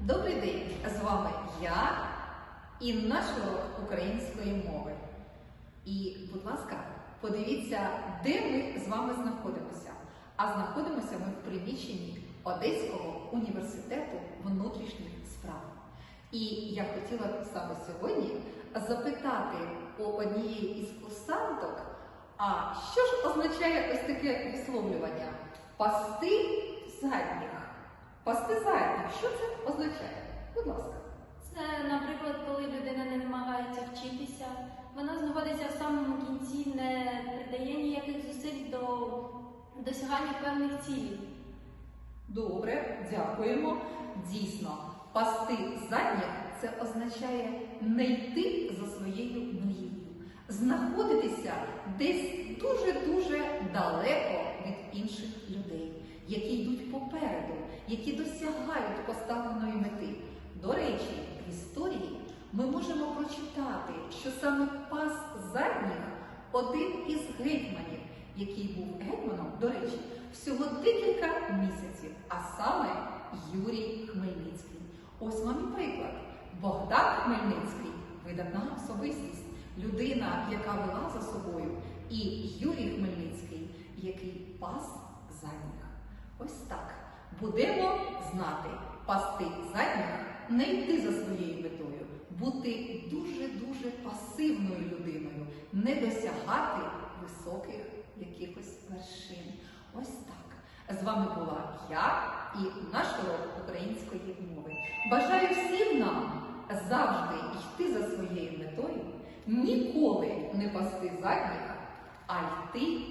Добрий день! З вами я і наш урок української мови. І, будь ласка, подивіться, де ми з вами знаходимося. А знаходимося ми в приміщенні Одеського університету внутрішніх справ. І я хотіла саме сьогодні запитати у однієї із курсанток, а що ж означає ось таке висловлювання? Пасти задніх. Пасти. Що це означає? Будь ласка. Це, наприклад, коли людина не намагається вчитися, вона знаходиться в самому кінці, не придає ніяких зусиль до досягання певних цілей. Добре, дякуємо. Дійсно, пасти задніх це означає не йти за своєю мрією, знаходитися десь дуже-дуже далеко від інших людей, які які досягають поставленої мети. До речі, в історії ми можемо прочитати, що саме пас задніх один із гетьманів, який був гетьманом, до речі, всього декілька місяців, а саме Юрій Хмельницький. Ось вам і приклад. Богдан Хмельницький видатна особистість, людина, яка вела за собою, і Юрій Хмельницький, який пас задніх. Ось так. Будемо знати, пасти задніх, не йти за своєю метою, бути дуже-дуже пасивною людиною, не досягати високих якихось вершин. Ось так. З вами була я і наш урок української мови. Бажаю всім нам завжди йти за своєю метою, ніколи не пасти задніх, а йти